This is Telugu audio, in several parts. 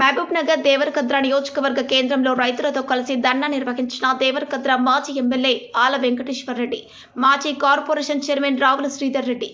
మహబూబ్ నగర్ దేవరకద్ర నియోజకవర్గ కేంద్రంలో రైతులతో కలిసి ధర్నా నిర్వహించిన దేవరకద్ర మాజీ ఎమ్మెల్యే ఆల వెంకటేశ్వరరెడ్డి మాజీ కార్పొరేషన్ చైర్మన్ రావుల శ్రీధర్ రెడ్డి.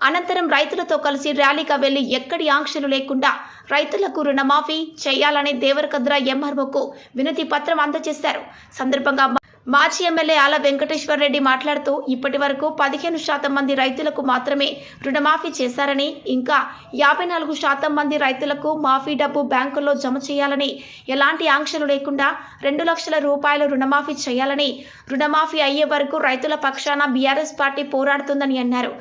అనంతరం రైతులతో కలిసి ర్యాలీగా వెళ్ళి ఎక్కడి ఆంక్షలు లేకుండా రైతులకు రుణమాఫీ చేయాలని దేవరకద్ర ఎంఆర్ఓకు వినతి పత్రం అందజేశారు. సందర్భంగా మాజీ ఎమ్మెల్యే ఆల వెంకటేశ్వర్ రెడ్డి మాట్లాడుతూ ఇప్పటి వరకు పదిహేను శాతం మంది రైతులకు మాత్రమే రుణమాఫీ చేశారని ఇంకా యాభై నాలుగు శాతం మంది రైతులకు మాఫీ డబ్బు బ్యాంకుల్లో జమ చేయాలని ఎలాంటి ఆంక్షలు లేకుండా రెండు లక్షల రూపాయలు రుణమాఫీ చేయాలని రుణమాఫీ అయ్యే వరకు రైతుల పక్షాన బీఆర్ఎస్ పార్టీ పోరాడుతుందని అన్నారు.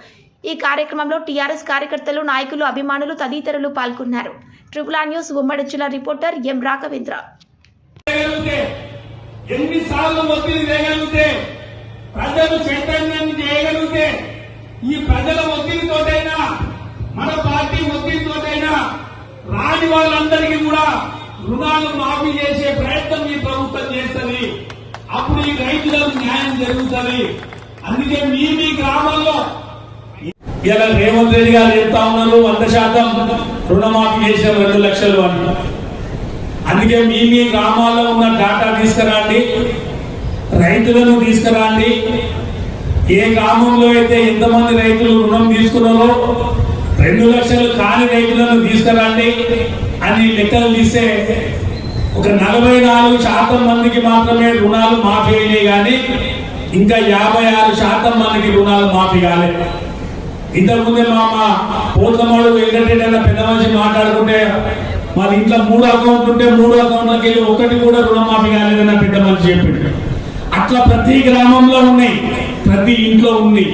ఈ కార్యక్రమంలో టీఆర్ఎస్ కార్యకర్తలు నాయకులు అభిమానులు తదితరులు పాల్గొన్నారు. ట్రిపుల్ న్యూస్ ఉమ్మడి జిల్లా రిపోర్టర్ ఎం రాఘవేంద్ర. ఎన్నిసార్లు ఒత్తిడి చేయగలిగితే ప్రజలు చైతన్యాన్ని చేయగలిగితే ఈ ప్రజల ఒత్తిడితోటైనా మన పార్టీ ఒత్తిడితోటైనా రాని వాళ్ళందరికీ కూడా రుణాలు మాఫీ చేసే ప్రయత్నం ఈ ప్రభుత్వం చేస్తుంది. అప్పుడు ఈ రైతులకు న్యాయం జరుగుతుంది. అందుకే మీ మీ గ్రామంలో ఇలా రేవంత్ రెడ్డి గారు చెప్తా ఉన్నారు వంద శాతం రుణమాఫీ చేసిన రెండు లక్షలు అంటున్నారు. అందుకే మీ మీ గ్రామాల్లో ఉన్న డాటా తీసుకురండి. రైతులను తీసుకురండి. ఏ గ్రామంలో అయితే ఎంతమంది రైతులు రుణం తీసుకున్నారో రెండు లక్షలు కాని రైతులను తీసుకురండి అని లెక్కలు తీస్తే ఒక నలభై నాలుగు శాతం మందికి మాత్రమే రుణాలు మాఫీ అయినాయి కానీ ఇంకా యాభై ఆరు శాతం మందికి రుణాలు మాఫీ కాలేదు ఇంతకుముందే మా మా పోతమాడు వెంకటరెడ్డి అన్న పెద్ద మనిషి మాట్లాడుకుంటే వాళ్ళ ఇంట్లో మూడు అకౌంట్ ఉంటే మూడు అకౌంట్లకి వెళ్ళి ఒకటి కూడా రుణమాఫీ కాలేదని పెద్ద మనిషి చెప్పిండు. అట్లా ప్రతి గ్రామంలో ఉన్నాయి ప్రతి ఇంట్లో ఉంది.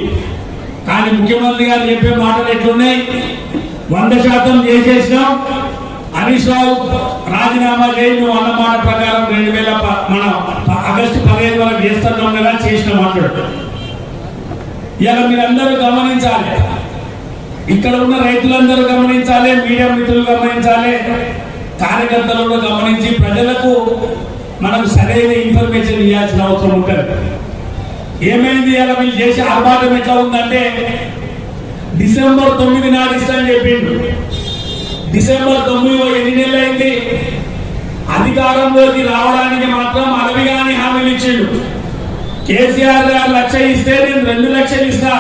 కానీ ముఖ్యమంత్రి గారు చెప్పే మాటలు ఎట్లున్నాయి? వంద శాతం చేసేసినాం. హరీష్ రావు రాజీనామా చేయి నువ్వు అన్నమాట ప్రకారం రెండు వేల మన ఆగస్టు పదిహేను వరకు చేస్తున్నాం కదా చేసిన మాట్లాడు ఇలా మీరందరూ గమనించాలి. ఇక్కడ ఉన్న రైతులందరూ గమనించాలి మీడియా మిత్రులు గమనించాలి. కార్యకర్తలు కూడా గమనించి ప్రజలకు మనం సరైన ఇన్ఫర్మేషన్ ఇవ్వాల్సిన అవసరం ఉంటుంది. ఏమైంది అలా మీరు చేసే ఆర్భాటం ఎట్లా ఉందంటే డిసెంబర్ తొమ్మిది నాడు ఇస్తానని చెప్పిండు. డిసెంబర్ తొమ్మిది ఎన్ని నెలలు అయింది? అధికారంలోకి రావడానికి మాత్రం అడవిగాని హామీలు ఇచ్చిండు. కేసీఆర్ గారు లక్ష ఇస్తే నేను రెండు లక్షలు ఇస్తా.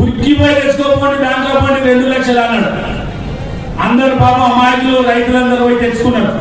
ఉరికిపోయి తెచ్చుకోకపోండి దాంట్లో పోండి రెండు లక్షలు అన్నాడు. అందరు పాపం అమాయకులు రైతులందరూ పోయి తెచ్చుకున్నారు.